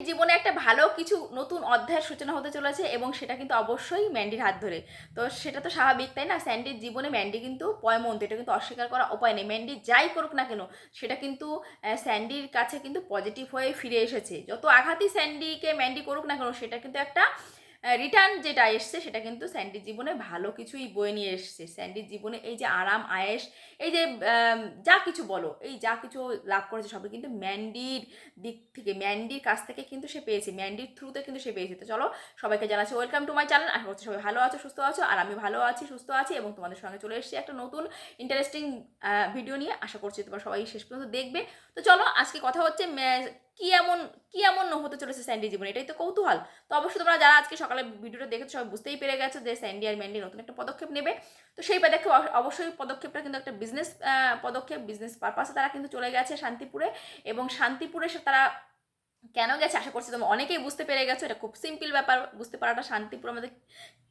জীবনে একটা ভালো কিছু নতুন অধ্যায়ের সূচনা হতে চলেছে এবং সেটা কিন্তু অবশ্যই ম্যান্ডির হাত ধরে। তো সেটা তো স্বাভাবিক, তাই না? স্যান্ডির জীবনে ম্যান্ডি কিন্তু পয়মন্ত এটা কিন্তু অস্বীকার করা উপায় নেই। ম্যান্ডি যাই করুক না কেন, সেটা কিন্তু স্যান্ডির কাছে কিন্তু পজিটিভ হয়ে ফিরে এসেছে। যত আঘাতই স্যান্ডিকে ম্যান্ডি করুক না কেন, সেটা কিন্তু একটা রিটার্ন যেটা এসছে সেটা কিন্তু স্যান্ডির জীবনে ভালো কিছুই বয়ে নিয়ে এসছে। স্যান্ডির জীবনে এই যে আরাম আয়েস এই যে যা কিছু বলো, এই যা কিছু লাভ করেছে সবই কিন্তু ম্যান্ডির দিক থেকে, ম্যান্ডির কাছ থেকে কিন্তু সে পেয়েছে, ম্যান্ডির থ্রুতে কিন্তু সে পেয়েছে। তো চলো, সবাইকে জানাচ্ছি ওয়েলকাম টু মাই চ্যানেল আশা করছি সবাই ভালো আছো, সুস্থ আছো, আর আমি ভালো আছি, সুস্থ আছি এবং তোমাদের সঙ্গে চলে এসেছি একটা নতুন ইন্টারেস্টিং ভিডিও নিয়ে। আশা করছি তোমরা সবাই শেষ পর্যন্ত দেখবে। তো চলো, আজকে কথা হচ্ছে কি এমন কি এমন হতে চলেছে স্যান্ডি জীবনে? এটাই তো কৌতূহল। তো অবশ্যই তোমরা যারা আজকে সকালে ভিডিওটা দেখেছ, সবাই বুঝতেই পেরে গেছো যে স্যান্ডি আর ম্যান্ডি নতুন একটা পদক্ষেপ নেবে। তো সেই পদক্ষেপ অব- অবশ্যই পদক্ষেপটা কিন্তু একটা বিজনেস পদক্ষেপ বিজনেস পারপাসে তারা কিন্তু চলে গেছে শান্তিপুরে। এবং শান্তিপুরে তারা কেন গেছে আশা করছি তোমরা অনেকেই বুঝতে পেরে গেছো। এটা খুব সিম্পল ব্যাপার, বুঝতে পারাটা শান্তিপুর আমাদের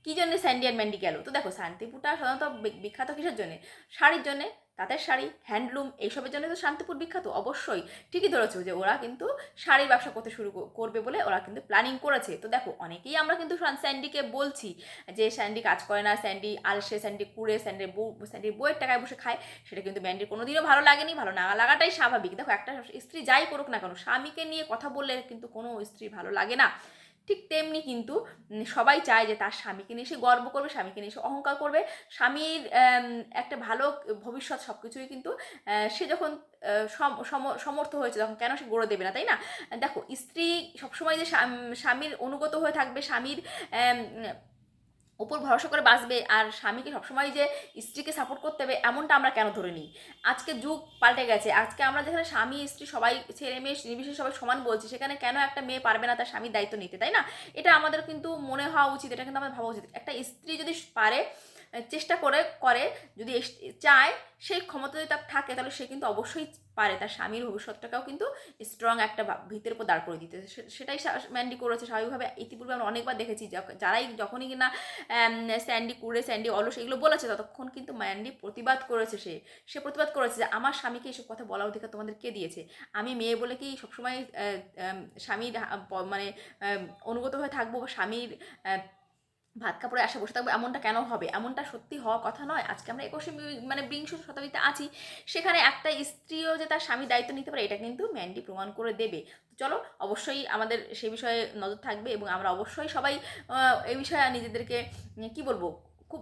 কী জন্য স্যান্ডি আর ম্যান্ডি গেল? তো দেখো, শান্তিপুরটা সাধারণত বিখ্যাত কিসের জন্যে? শাড়ির জন্য। তাঁতের শাড়ি হ্যান্ডলুম এইসবের জন্য তো শান্তিপুর বিখ্যাত, অবশ্যই। ঠিকই ধরেছো যে ওরা কিন্তু শাড়ির ব্যবসা করতে শুরু করবে বলে ওরা কিন্তু প্ল্যানিং করেছে। তো দেখো, অনেকেই আমরা কিন্তু স্যান্ডিকে বলছি যে স্যান্ডি কাজ করে না, স্যান্ডি আলসে, স্যান্ডি কুড়ে স্যান্ডির বউ স্যান্ডির বউয়ের টাকায় বসে খায়। সেটা কিন্তু ম্যান্ডির কোনোদিনও ভালো লাগেনি, ভালো না লাগাটাই স্বাভাবিক। দেখো, একটা স্ত্রী যাই করুক না কেন, স্বামীকে নিয়ে কথা বললে কিন্তু কোনো স্ত্রী ভালো লাগে না। ঠিক তেমনি কিন্তু সবাই চায় যে তার স্বামীকে নিয়ে সে গর্ব করবে, স্বামীকে নিয়ে সে অহংকার করবে। স্বামীর একটা ভালো ভবিষ্যৎ সব কিছুই কিন্তু সে যখন সম- সম- সমর্থ হয়েছে তখন কেন সে গড়ে দেবে না, তাই না? দেখো, স্ত্রী সবসময় যে স্বামীর অনুগত হয়ে থাকবে, স্বামীর উপর ভরসা করে বাঁচবে। আর স্বামীকে সবসময় যে স্ত্রীকে সাপোর্ট করতে হবে, এমনটা আমরা কেন ধরে নিই? আজকে যুগ পাল্টে গেছে। আজকে আমরা যেখানে স্বামী, স্ত্রী সবাই ছেলে মেয়ে, নির্বিশেষে সবাই সমান বলছি, সেখানে কেন একটা মেয়ে পারবে না তার স্বামীর দায়িত্ব নিতে, তাই না? এটা আমাদের কিন্তু মনে হওয়া উচিত, এটা কিন্তু আমাদের ভাবা উচিত। একটা স্ত্রী যদি পারে চেষ্টা করে করে যদি চায় সেই ক্ষমতা যদি তার থাকে, তাহলে সে কিন্তু অবশ্যই পারে। তার স্বামীর ভবিষ্যৎটাকেও কিন্তু স্ট্রং একটা ভিতের উপর দাঁড় করে দিতে। সেটাই সা- ম্যান্ডি করেছে। স্বাভাবিকভাবে ইতিপূর্বে আমরা অনেকবার দেখেছি যারাই যখনই কিনা স্যান্ডি কুড়ে স্যান্ডি অলস, এগুলো বলেছে, ততক্ষণ কিন্তু ম্যান্ডি প্রতিবাদ করেছে সে। সে প্রতিবাদ করেছে যে, আমার স্বামীকে এইসব কথা বলার অধিকার তোমাদের কে দিয়েছে? আমি মেয়ে বলে কি সবসময় স্বামীর মানে অনুগত হয়ে থাকব বা স্বামীর ভাত কাপড়ে আসা বসে থাকব, এমনটা কেন হবে? এমনটা সত্যি হওয়া কথা নয়। আজকে আমরা একুশে মানে বিংশ শতাব্দীতে আছি। সেখানে একটা স্ত্রীও যে তার স্বামী দায়িত্ব নিতে পারে, এটা কিন্তু ম্যান্ডি প্রমাণ করে দেবে। চলো, অবশ্যই আমাদের সে বিষয়ে নজর থাকবে এবং আমরা অবশ্যই সবাই এই বিষয়ে নিজেদেরকে, কি বলব, খুব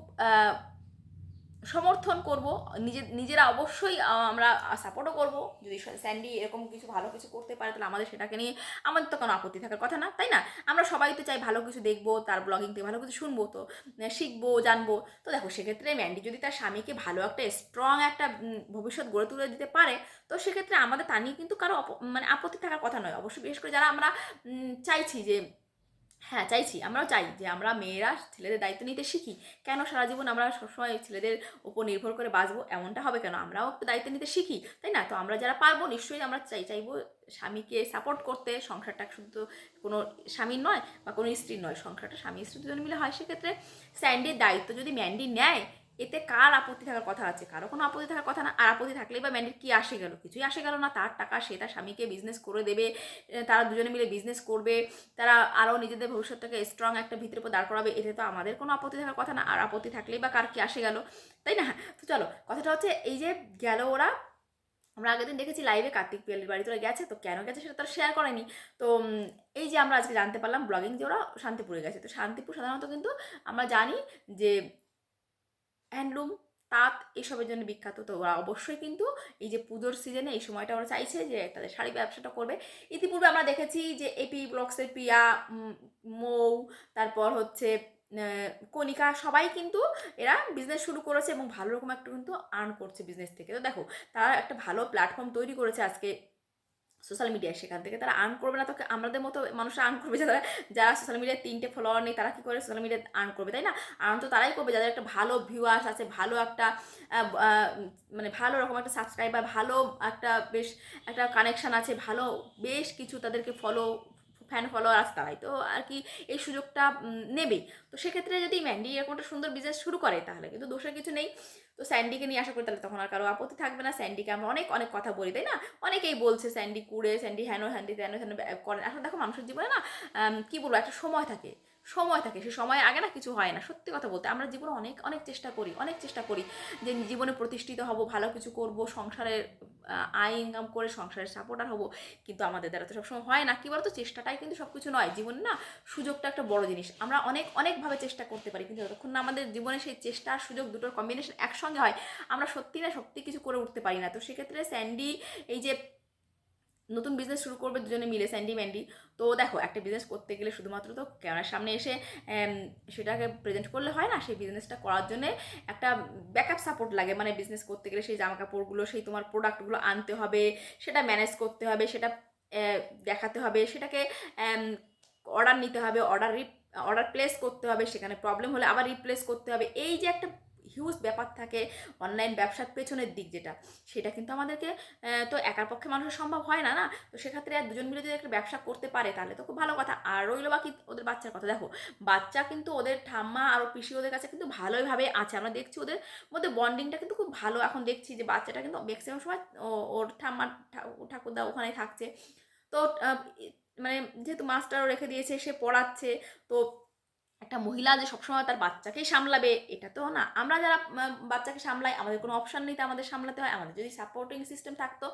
সমর্থন করব, নিজে, নিজেরা অবশ্যই আমরা সাপোর্টও করব। যদি স্যান্ডি এরকম কিছু ভালো কিছু করতে পারে, তাহলে আমাদের সেটাকে নিয়ে আমাদের তো কোনো আপত্তি থাকার কথা না, তাই না? আমরা সবাই তো চাই ভালো কিছু দেখব, তার ব্লগিং থেকে ভালো কিছু শুনব, তো শিখব, জানব। তো দেখো, সেক্ষেত্রে ম্যান্ডি যদি তার স্বামীকে ভালো একটা স্ট্রং একটা ভবিষ্যৎ গড়ে তুলে দিতে পারে, তো সেক্ষেত্রে আমাদের তা নিয়ে কিন্তু কারও মানে আপত্তি থাকার কথা নয়। অবশ্যই বিশেষ করে যারা আমরা চাইছি যে হ্যাঁ চাইছি। আমরাও চাই যে আমরা মেয়েরা ছেলেদের দায়িত্ব নিতে শিখি। কেন সারা জীবন আমরা সবসময় ছেলেদের উপর নির্ভর করে বাঁচবো? এমনটা হবে কেন? আমরাও একটু দায়িত্ব নিতে শিখি, তাই না? তো আমরা যারা পারব, নিশ্চয়ই আমরা চাই, চাইব স্বামীকে সাপোর্ট করতে। সংসারটা শুধু কোনো স্বামীর নয় বা কোনো স্ত্রীর নয়, সংসারটা স্বামী স্ত্রী দুজন মিলে হয়। সেক্ষেত্রে স্যান্ডির দায়িত্ব যদি ম্যান্ডি নেয় এতে কার আপত্তি থাকার কথা আছে? কারও কোনো আপত্তি থাকার কথা না, আর আপত্তি থাকলেই বা ম্যান্ডির কি আসে গেল? কিছুই আসে গেল না। তার টাকা সে তার স্বামীকে বিজনেস করে দেবে তারা দুজনে মিলে বিজনেস করবে, তারা আরও নিজেদের ভবিষ্যৎটাকে স্ট্রং একটা ভিতরের উপর দাঁড় করাবে, এতে তো আমাদের কোনো আপত্তি থাকার কথা না, আর আপত্তি থাকলেই বা কার কি আসে গেল? তাই না? তো চলো, কথাটা হচ্ছে এই যে গেল ওরা, আমরা আগের দিন দেখেছি লাইভে কার্তিক পিয়ালির বাড়ি তোরা গেছে, তো কেন গেছে সেটা তারা শেয়ার করেনি? তো এই যে আমরা আজকে জানতে পারলাম ব্লগিং যে ওরা শান্তিপুরে গেছে, তো শান্তিপুর সাধারণত কিন্তু আমরা জানি যে হ্যান্ডলুম তাঁত এসবের জন্য বিখ্যাত। তো ওরা অবশ্যই কিন্তু এই যে পুজোর সিজনে এই সময়টা ওরা চাইছে যে তাদের শাড়ি ব্যবসাটা করবে। ইতিপূর্বে আমরা দেখেছি যে এপি ব্লগসের প্রিয়া মৌ, তারপর হচ্ছে কণিকা সবাই কিন্তু এরা বিজনেস শুরু করেছে এবং ভালো রকম একটা কিন্তু আর্ন করছে বিজনেস থেকে। তো দেখো, তারা একটা ভালো প্ল্যাটফর্ম তৈরি করেছে আজকে সোশ্যাল মিডিয়ায় সেখান থেকে তারা আর্ন করবে না। তো আমাদের মতো মানুষরা আর্ন করবে, যারা যারা সোশ্যাল মিডিয়ায় তিনটে ফলোয়ার নেই, তারা কী করে সোশ্যাল মিডিয়ায় আর্ন করবে, তাই না? আর্ন তো তারাই করবে, যাদের একটা ভালো ভিউয়ার্স আছে, ভালো একটা মানে ভালো রকম একটা সাবস্ক্রাইবার ভালো একটা বেশ একটা কানেকশান আছে, ভালো বেশ কিছু তাদেরকে ফলো ফ্যান ফলোয়ার আসতে হয় তো আর কি এই সুযোগটা নেবেই। তো সেক্ষেত্রে যদি ম্যান্ডি এরকম একটা সুন্দর বিজনেস শুরু করে, তাহলে কিন্তু দোষের কিছু নেই। তো স্যান্ডিকে নিয়ে আশা করি তাহলে তখন আর কারও আপত্তি থাকবে না। স্যান্ডিকে আমরা অনেক অনেক কথা বলি, তাই না? অনেকেই বলছে স্যান্ডি কুড়ে স্যান্ডি হ্যানো হ্যান্ডি ত্যানো হ্যানো করেন আসলে দেখো মানুষের জীবনে না কি বলব, একটা সময় থাকে। সময় থাকে, সে সময়ের আগে না কিছু হয় না। সত্যি কথা বলতে আমরা জীবনে অনেক অনেক চেষ্টা করি, অনেক চেষ্টা করি যে জীবনে প্রতিষ্ঠিত হব, ভালো কিছু করব, সংসারের আয় ইনকাম করে সংসারের সাপোর্টার হব। কিন্তু আমাদের দ্বারা তো সবসময় হয় না। কি বলতো? চেষ্টাটাই কিন্তু সব কিছু নয়। জীবনে না সুযোগটা একটা বড় জিনিস। আমরা অনেক, অনেকভাবে চেষ্টা করতে পারি কিন্তু যতক্ষণ না আমাদের জীবনে সেই চেষ্টা আর সুযোগ দুটোর কম্বিনেশন একসঙ্গে হয়, আমরা সত্যি না সত্যি কিছু করে উঠতে পারি না। তো সেক্ষেত্রে স্যান্ডি, এই যে নতুন বিজনেস শুরু করবে দুজনে মিলে স্যান্ডি ম্যান্ডি তো দেখো, একটা বিজনেস করতে গেলে শুধুমাত্র তো ক্যামেরার সামনে এসে সেটাকে প্রেজেন্ট করলে হয় না, সেই বিজনেসটা করার জন্য একটা ব্যাকআপ সাপোর্ট লাগে। মানে বিজনেস করতে গেলে সেই জামা কাপড়গুলো সেই তোমার প্রোডাক্টগুলো আনতে হবে, সেটা ম্যানেজ করতে হবে, সেটা দেখাতে হবে, সেটাকে অর্ডার নিতে হবে অর্ডার অর্ডার প্লেস করতে হবে, সেখানে প্রবলেম হলে আবার রিপ্লেস করতে হবে। এই যে একটা হিউজ ব্যাপার থাকে অনলাইন ব্যবসার পেছনের দিক যেটা, সেটা কিন্তু আমাদেরকে তো একার পক্ষে মানুষের সম্ভব হয় না না? তো সেক্ষেত্রে আর দুজন মিলে যদি একটা ব্যবসা করতে পারে, তাহলে তো খুব ভালো কথা। আর রইল বাকি ওদের বাচ্চার কথা। দেখো, বাচ্চা কিন্তু ওদের ঠাম্মা আর পিসি ওদের কাছে কিন্তু ভালোইভাবে আছে। আমরা দেখছি ওদের মধ্যে বন্ডিংটা কিন্তু খুব ভালো। এখন দেখছি যে বাচ্চাটা কিন্তু ম্যাক্সিমাম সময় ওর ঠাম্মার ঠা- ঠাকুরদা ওখানে থাকছে। তো মানে যেহেতু মাস্টারও রেখে দিয়েছে, সে পড়াচ্ছে। তো একটা মহিলা যে সবসময় তার বাচ্চাকেই সামলাবে, এটা তো না। আমরা যারা বাচ্চাকে সামলাই, আমাদের কোনো অপশান নেই আমাদের সামলাতে হয়। আমাদের যদি সাপোর্টিং সিস্টেম থাকতো,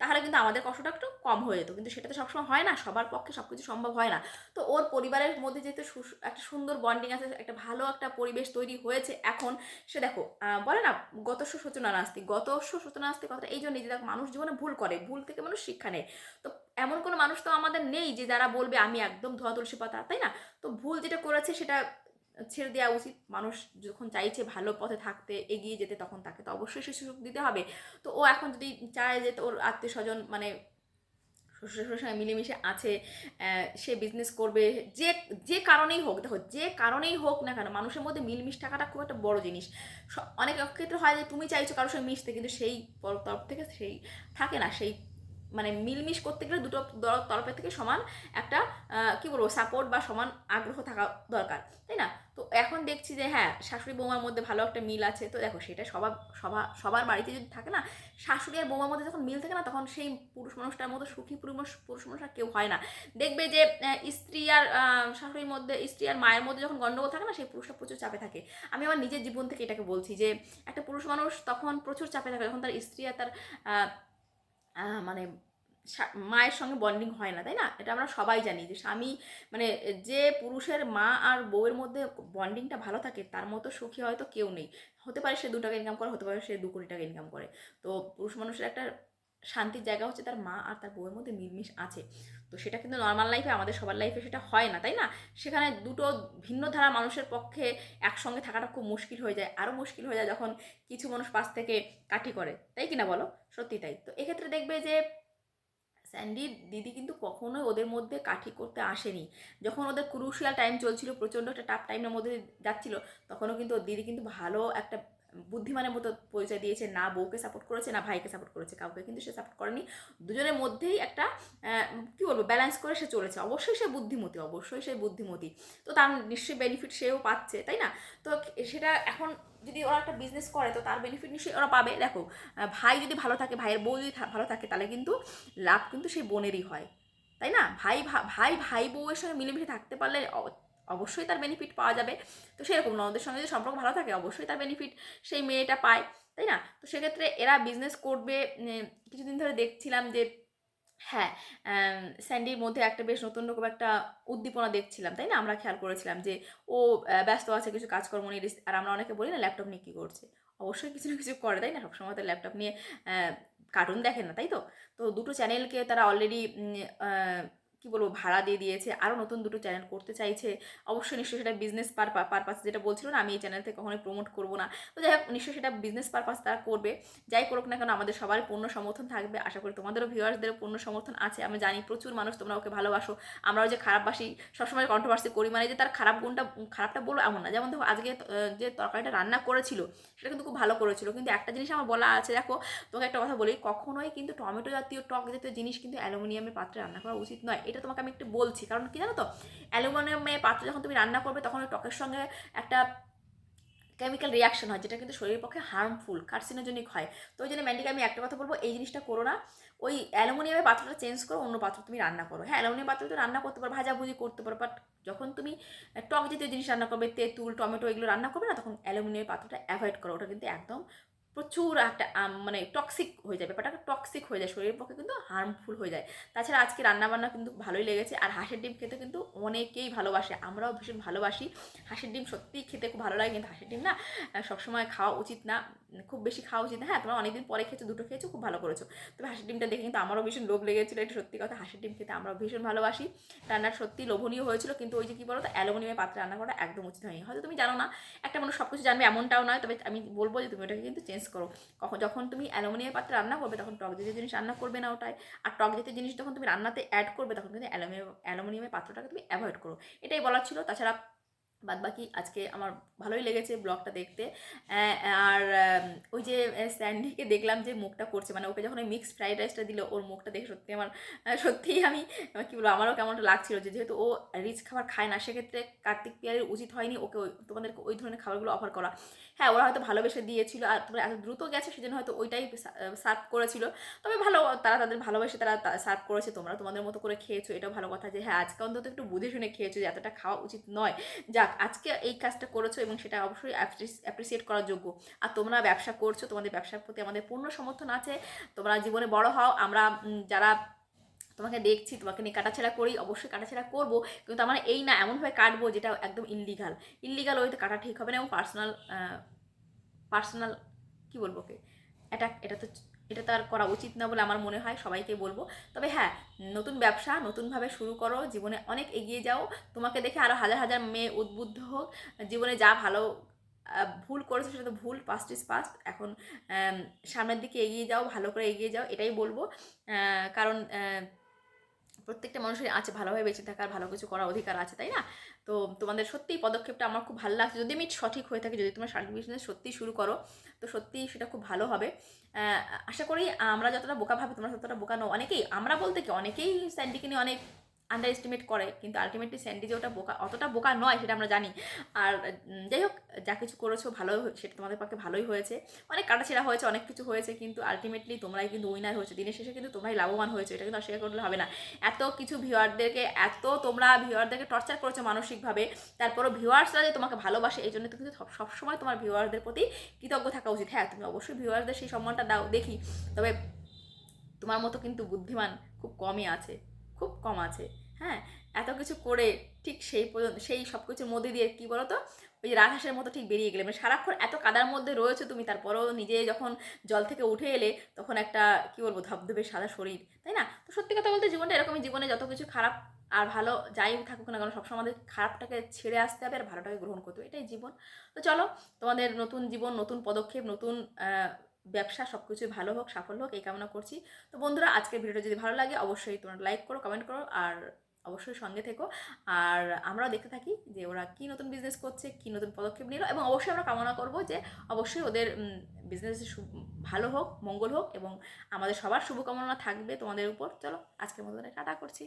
তাহলে কিন্তু আমাদের কষ্টটা একটু কম হয়ে যেত। কিন্তু সেটা তো সবসময় হয় না, সবার পক্ষে সব কিছু সম্ভব হয় না। তো ওর পরিবারের মধ্যে যেহেতু একটা সুন্দর বন্ডিং আছে, একটা ভালো একটা পরিবেশ তৈরি হয়েছে এখন, সে দেখো বলে না, গতস্ব সূচনা নাস্তি গতস্ব সূচনা নাস্তি কথাটা এই জন্যই যে দেখো, মানুষ জীবনে ভুল করে, ভুল থেকে মানুষ শিক্ষা নেয়। তো এমন কোনো মানুষ তো আমাদের নেই যে যারা বলবে, আমি একদম ধোয়া তুলসী পাতা তাই না? তো ভুল যেটা করেছে সেটা ছেড়ে দেওয়া উচিত। মানুষ যখন চাইছে ভালো পথে থাকতে, এগিয়ে যেতে, তখন তাকে তো অবশ্যই সে সুযোগ দিতে হবে। তো ও এখন যদি চায় যে ওর আত্মীয় স্বজন মানে শ্বশুর শ্বশুর সঙ্গে মিলেমিশে আছে সে বিজনেস করবে, যে যে কারণেই হোক, দেখো, যে কারণেই হোক না কেন, মানুষের মধ্যে মিলমিশ থাকাটা খুব একটা বড় জিনিস। অনেক ক্ষেত্রে হয় যে তুমি চাইছো কারোর সঙ্গে মিশতে, কিন্তু সেই তরফ থেকে সেই থাকে না, সেই মানে মিলমিশ করতে গেলে দুটো তরফের থেকে সমান একটা কি বলব সাপোর্ট বা সমান আগ্রহ থাকা দরকার, তাই না? তো এখন দেখছি যে হ্যাঁ শাশুড়ি বৌমার মধ্যে ভালো একটা মিল আছে। তো দেখো, সেটা সবার সবা সবার বাড়িতে যদি থাকে না, শাশুড়ি আর বৌমার মধ্যে যখন মিল থাকে না, তখন সেই পুরুষ মানুষটার মতো সুখী পুরুষ পুরুষ মানুষ কেউ হয় না। দেখবে যে স্ত্রী আর শাশুড়ির মধ্যে, স্ত্রী আর মায়ের মধ্যে যখন গণ্ডগোল থাকে না, সেই পুরুষটা প্রচুর চাপে থাকে। আমি আমার নিজের জীবন থেকে এটাকে বলছি যে, একটা পুরুষ মানুষ তখন প্রচুর চাপে থাকে। যখন তার স্ত্রী আর তার মানে মায়ের সঙ্গে বন্ডিং হয় না, তাই না? এটা আমরা সবাই জানি যে স্বামী মানে যে পুরুষের মা আর বউয়ের মধ্যে বন্ডিংটা ভালো থাকে, তার মতো সুখী হয়তো কেউ নেই। হতে পারে সে দু টাকা ইনকাম করে, হতে পারে সে দু কোটি টাকা ইনকাম করে। তো পুরুষ মানুষের একটা শান্তির জায়গা হচ্ছে তার মা আর তার বউয়ের মধ্যে মিলমিশ আছে। তো সেটা কিন্তু নর্মাল লাইফে আমাদের সবার লাইফে সেটা হয় না, তাই না? সেখানে দুটো ভিন্ন ধারা মানুষের পক্ষে একসঙ্গে থাকাটা খুব মুশকিল হয়ে যায়। আরও মুশকিল হয়ে যায় যখন কিছু মানুষ পাশ থেকে কাঠি করে। তাই কিনা বলো? সত্যি তাই। তো এক্ষেত্রে দেখবে যে স্যান্ডির দিদি কিন্তু কখনোই ওদের মধ্যে কাঠি করতে আসেনি। যখন ওদের ক্রুশিয়াল টাইম চলছিল, প্রচণ্ড একটা টাফ টাইমের মধ্যে যাচ্ছিল, তখনও কিন্তু দিদি কিন্তু ভালো একটা বুদ্ধিমানের মতো পরিচয় দিয়েছে, না বউকে সাপোর্ট করেছে, না ভাইকে সাপোর্ট করেছে, কাউকে কিন্তু সে সাপোর্ট করেনি। দুজনের মধ্যেই একটা কি বলব ব্যালেন্স করে সে চলেছে। অবশ্যই সে বুদ্ধিমতী, অবশ্যই সে বুদ্ধিমতী। তো তার নিশ্চয়ই বেনিফিট সেও পাচ্ছে, তাই না? তো সেটা এখন যদি ওরা একটা বিজনেস করে, তো তার বেনিফিট নিশ্চয়ই ওরা পাবে। দেখো ভাই যদি ভালো থাকে, ভাইয়ের বউ যদি ভালো থাকে, তাহলে কিন্তু লাভ কিন্তু সেই বোনেরই হয়, তাই না? ভাই ভাই ভাই বউয়ের সঙ্গে মিলেমিশে থাকতে পারলে অবশ্যই তার বেনিফিট পাওয়া যাবে। তো সেরকম ননদের সঙ্গে যদি সম্পর্ক ভালো থাকে অবশ্যই তার বেনিফিট সেই মেয়েটা পায় তাই না? তো সেক্ষেত্রে এরা বিজনেস করবে উম, কিছুদিন ধরে দেখছিলাম যে হ্যাঁ স্যান্ডির মধ্যে একটা বেশ নতুন রকম একটা উদ্দীপনা দেখছিলাম তাই না? আমরা খেয়াল করেছিলাম যে ও ব্যস্ত আছে কিছু কাজকর্ম নিয়ে আর আমরা অনেকে বলি না ল্যাপটপ নিয়ে কী করছে? অবশ্যই কিছু না কিছু করে তাই না? সবসময় তো ল্যাপটপ নিয়ে কার্টুন দেখে না তাই তো? তো দুটো চ্যানেলকে তারা অলরেডি কি বলব, ভাড়া দিয়ে দিয়েছে আরও নতুন দুটো চ্যানেল করতে চাইছে। অবশ্যই নিশ্চয়ই সেটা বিজনেস পারপাস যেটা বলছিল না, আমি এই চ্যানেল থেকে কখনোই প্রমোট করব না। তো যাই হোক, নিশ্চয়ই সেটা বিজনেস পারপাস তারা করবে। যাই করুক না কেন, আমাদের সবার পূর্ণ সমর্থন থাকবে। আশা করি তোমাদেরও ভিউয়ার্সদেরও পূর্ণ সমর্থন আছে। আমি জানি প্রচুর মানুষ তোমরা ওকে ভালোবাসো। আমরাও যে খারাপবাসি, সবসময় কন্ট্রোভার্সি করি। মানে যে তার খারাপ গুণটা, খারাপটা বলব এমন না। যেমন দেখো আজকে যে তরকারিটা রান্না করেছিল, সেটা কিন্তু খুব ভালো করেছিল। কিন্তু একটা জিনিস আমার বলা আছে, দেখো, তোমাকে একটা কথা বলি, কখনোই কিন্তু টমেটো জাতীয় টক জাতীয় জিনিস কিন্তু অ্যালুমিনিয়ামের পাত্রে রান্না করা উচিত নয়। এটা তোমাকে আমি একটু বলছি। কারণ কি জানো তো? অ্যালুমিনিয়ামের পাত্র যখন তুমি রান্না করবে, তখন ওই টকের সঙ্গে একটা কেমিক্যাল রিয়াকশন হয়, যেটা কিন্তু শরীরের পক্ষে হার্মফুল কার্সিনোজনিক হয়। তো ওই জন্য ম্যান্ডিকে আমি একটা কথা বলব, এই জিনিসটা করো না। ওই অ্যালুমিনিয়ামের পাত্রটা চেঞ্জ করো, অন্য পাত্র তুমি রান্না করো। হ্যাঁ অ্যালুমিনিয়াম পাত্র তো রান্না করতে পারো, ভাজাভুজি করতে পারো বাট যখন তুমি টক জাতীয় জিনিস রান্না করবে, তেঁতুল, টমেটো এগুলো রান্না করবে না, তখন অ্যালুমিনিয়ামের পাত্রটা অ্যাভয়েড করো, ওটা কিন্তু একদম প্রচুর একটা মানে টক্সিক হয়ে যায়, ব্যাপারটা টক্সিক হয়ে যায়, শরীরের পক্ষে কিন্তু হার্মফুল হয়ে যায়। তাছাড়া আজকে রান্নাবান্না কিন্তু ভালোই লেগেছে, আর হাঁসের ডিম খেতে কিন্তু অনেকেই ভালোবাসে, আমরাও ভীষণ ভালোবাসি। হাঁসের ডিম সত্যিই খেতে খুব ভালো লাগে, কিন্তু হাঁসের ডিম না সবসময় খাওয়া উচিত না, খুব বেশি খাওয়া উচিত না। হ্যাঁ তোমরা অনেকদিন পরে খেয়েছো, দুটো খেয়েছো, খুব ভালো করেছ। তবে হাঁসের ডিমটা দেখে কিন্তু আমারও ভীষণ লোভ লেগেছিলো, এটা সত্যি কথা, হাঁসের ডিম খেতে আমরাও ভীষণ ভালোবাসি। রান্নার সত্যি লোভনীয় হয়েছিল, কিন্তু ওই যে কী বলো তো অ্যালুমিনিয়ামের পাত্রে রান্না করা একদম উচিত হয়নি। হয়তো তুমি জানো না, একটা মানুষ সব কিছু জানবে এমনটাও নয়, তবে আমি বলব যে তুমি ওটাকে কিন্তু চেঞ্জ করো। কখন যখন তুমি অ্যালুমিনিয়ামের পাত্রে রান্না করবে, তখন টক জাতীয় জিনিস রান্না করবে না ওটাই আর টক জাতীয় জিনিস যখন তুমি রান্নাতে অ্যাড করবে, তখন কিন্তু অ্যালুমিনিয়াম অ্যালুমিনিয়ামের পাত্রটাকে তুমি অ্যাভয়েড করো। এটাই বলার ছিল। তাছাড়া বাদ বাকি আজকে আমার ভালোই লেগেছে ব্লগটা দেখতে। আর ওই যে স্যান্ডিকে দেখলাম যে মুখটা করছে মানে ওকে যখন ওই মিক্সড ফ্রাইড রাইসটা দিল, ওর মুখটা দেখে সত্যি আমার সত্যিই আমি কী বলব, আমারও কেমনটা লাগছিল যে যেহেতু ও রিচ খাবার খায় না, সেক্ষেত্রে কার্তিক পিয়ারের উচিত হয়নি ওকে তোমাদেরকে ওই ধরনের খাবারগুলো অফার করা। হ্যাঁ ওরা হয়তো ভালোবেসে দিয়েছিল, আর তোমরা এত দ্রুত গেছে সেজন্য হয়তো ওইটাই সার্ভ করেছিল। তবে ভালো, তারা তাদের ভালোবেসে তারা সার্ভ করেছে, তোমরা তোমাদের মতো করে খেয়েছো, এটাও ভালো কথা যে হ্যাঁ আজকে অন্তত একটু বুঝে শুনে খেয়েছো যে এতটা খাওয়া উচিত নয়। যাক আজকে এই কাজটা করেছ এবং সেটা অবশ্যই অ্যাপ্রিসিয়েট করার যোগ্য। আর তোমরা ব্যবসা করছ, তোমাদের ব্যবসার প্রতি আমাদের পূর্ণ সমর্থন আছে। তোমরা জীবনে বড় হও। আমরা যারা তোমাকে দেখছি, তোমাকে নিয়ে কাটাছেড়া করি, অবশ্যই কাটাছেড়া করব। কিন্তু আমার এই না, এমনভাবে কাটবো যেটা একদম ইনলিগাল ইনলিগাল তো কাটা ঠিক হবে না এবং পার্সোনাল পার্সোনাল কী বলব ওকে? এটা এটা তো এটা তো আর করা উচিত না বলে আমার মনে হয়, সবাইকে বলব। তবে হ্যাঁ নতুন ব্যবসা, নতুনভাবে শুরু করো, জীবনে অনেক এগিয়ে যাও। তোমাকে দেখে আরও হাজার হাজার মেয়ে উদ্বুদ্ধ হোক। জীবনে যা ভালো ভুল করেছ সেটা তো ভুল পাস্ট ইজ পাস্ট এখন সামনের দিকে এগিয়ে যাও, ভালো করে এগিয়ে যাও, এটাই বলব। কারণ প্রত্যেকটা মানুষের আছে, ভালোভাবে বেঁচে থাকার, ভালো কিছু করার অধিকার আছে, তাই না? তো তোমাদের সত্যিই পদক্ষেপটা আমার খুব ভালো লাগছে। যদি আমি সঠিক হয়ে থাকি, যদি তোমার শারীরিক বিজনেস সত্যি শুরু করো, তো সত্যি সেটা খুব ভালো হবে। আশা করি আমরা যতটা বোকা ভাবি, তোমরা ততটা বোকা নো অনেকেই, আমরা বলতে কি, অনেকেই স্যান্ডিকে নিয়ে অনেক আন্ডার এস্টিমেট করে, কিন্তু আলটিমেটলি স্যান্ডি যে ওটা বোকা, অতটা বোকা নয় সেটা আমরা জানি। আর যাই হোক, যা কিছু করেছ ভালো সেটা তোমাদের পক্ষে ভালোই হয়েছে। অনেক কাটাছেড়া হয়েছে, অনেক কিছু হয়েছে, কিন্তু আলটিমেটলি তোমরাই কিন্তু উইনার হয়েছে। দিনের শেষে কিন্তু তোমরাই লাভবান হয়েছে, এটা কিন্তু অস্বীকার করলে হবে না। এত কিছু ভিউয়ারদেরকে এত তোমরা ভিউয়ারদেরকে টর্চার করেছ মানসিকভাবে, তারপরও ভিউয়ার্সরা যে তোমাকে ভালোবাসে, এই জন্য তো কিন্তু সব- সবসময় তোমার ভিউয়ারদের প্রতি কৃতজ্ঞ থাকা উচিত। হ্যাঁ তুমি অবশ্যই ভিউয়ারদের সেই সম্মানটা দাও, দেখি। তবে তোমার মতো কিন্তু বুদ্ধিমান খুব কমই আছে। খুব কম আছে হ্যাঁ? এত কিছু করে ঠিক সেই পর্যন্ত, সেই সব কিছুর মধ্যে দিয়ে কী বলো তো ওই রাজহাঁসের মতো ঠিক বেরিয়ে গেলে মানে সারাক্ষণ এত কাদার মধ্যে রয়েছে তুমি, তারপরেও নিজে যখন জল থেকে উঠে এলে তখন একটা, কী বলব, ধবধবে সাদা শরীর, তাই না? তো সত্যি কথা বলতে জীবনটা এরকমই, জীবনে যত কিছু খারাপ আর ভালো যাই থাকুক না কেন সবসময় আমাদের খারাপটাকে ছেড়ে আসতে হবে আর ভালোটাকে গ্রহণ করতে হবে, এটাই জীবন। তো চলো, তোমাদের নতুন জীবন, নতুন পদক্ষেপ, নতুন ব্যবসা সব কিছুই ভালো হোক, সাফল্য হোক, এই কামনা করছি। তো বন্ধুরা, আজকের ভিডিওটা যদি ভালো লাগে, অবশ্যই তোমরা লাইক করো, কমেন্ট করো, আর অবশ্যই সঙ্গে থেকো। আর আমরাও দেখতে থাকি যে ওরা কি নতুন বিজনেস করছে, কি নতুন পদক্ষেপ নিল, এবং অবশ্যই আমরা কামনা করব যে অবশ্যই ওদের বিজনেস ভালো হোক, মঙ্গল হোক, এবং আমাদের সবার শুভকামনা থাকবে তোমাদের উপর। চলো, আজকের মতো টাটা করছি।